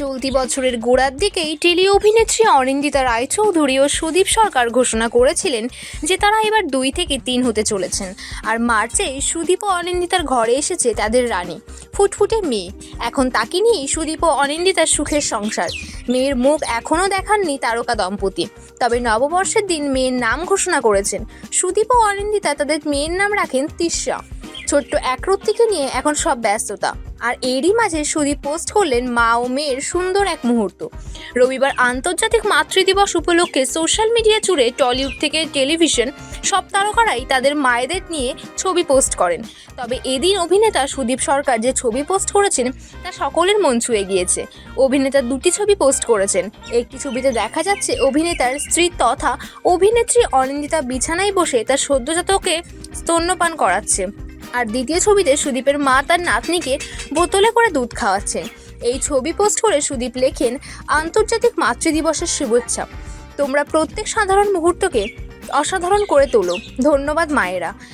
চলতি বছরের গোড়ার দিকেই টেলি অভিনেত্রী অনিন্দিতা রায়চৌধুরী ও সুদীপ সরকার ঘোষণা করেছিলেন যে তারা এবার দুই থেকে তিন হতে চলেছেন। আর মার্চে সুদীপ ও অনিন্দিতার ঘরে এসেছে তাদের রানী, ফুটফুটে মেয়ে। এখন তাকে নিয়েই সুদীপ ও অনিন্দিতার সুখের সংসার। মেয়ের মুখ এখনও দেখাননি তারকা দম্পতি। তবে নববর্ষের দিন মেয়ের নাম ঘোষণা করেছেন। সুদীপ ও অনিন্দিতা তাদের মেয়ের নাম রাখেন তিশা ছোট্ট একরত্তিকে নিয়ে এখন সব ব্যস্ততা। আর এরই মাঝে সুদীপ পোস্ট করলেন মা ও মেয়ের সুন্দর এক মুহূর্ত। রবিবার আন্তর্জাতিক মাতৃদিবস উপলক্ষে সোশ্যাল মিডিয়া জুড়ে টলিউড থেকে টেলিভিশন সব তারকারাই তাদের মায়েদের নিয়ে ছবি পোস্ট করেন। তবে এদিন অভিনেতা সুদীপ সরকার যে ছবি পোস্ট করেছেন, তা সকলের মন ছুঁয়ে গিয়েছে। অভিনেতা দুটি ছবি পোস্ট করেছেন। একটি ছবিতে দেখা যাচ্ছে অভিনেতার স্ত্রী তথা অভিনেত্রী অনিন্দিতা বিছানায় বসে তার সদ্যজাতকে স্তন্যপান করাচ্ছে। আর দ্বিতীয় ছবিতে সুদীপের মা তার নাতনিকে বোতলে করে দুধ খাওয়াচ্ছেন। এই ছবি পোস্ট করে সুদীপ লেখেন, আন্তর্জাতিক মাতৃদিবসের শুভেচ্ছা। তোমরা প্রত্যেক সাধারণ মুহূর্তকে অসাধারণ করে তোলো। ধন্যবাদ মায়েরা।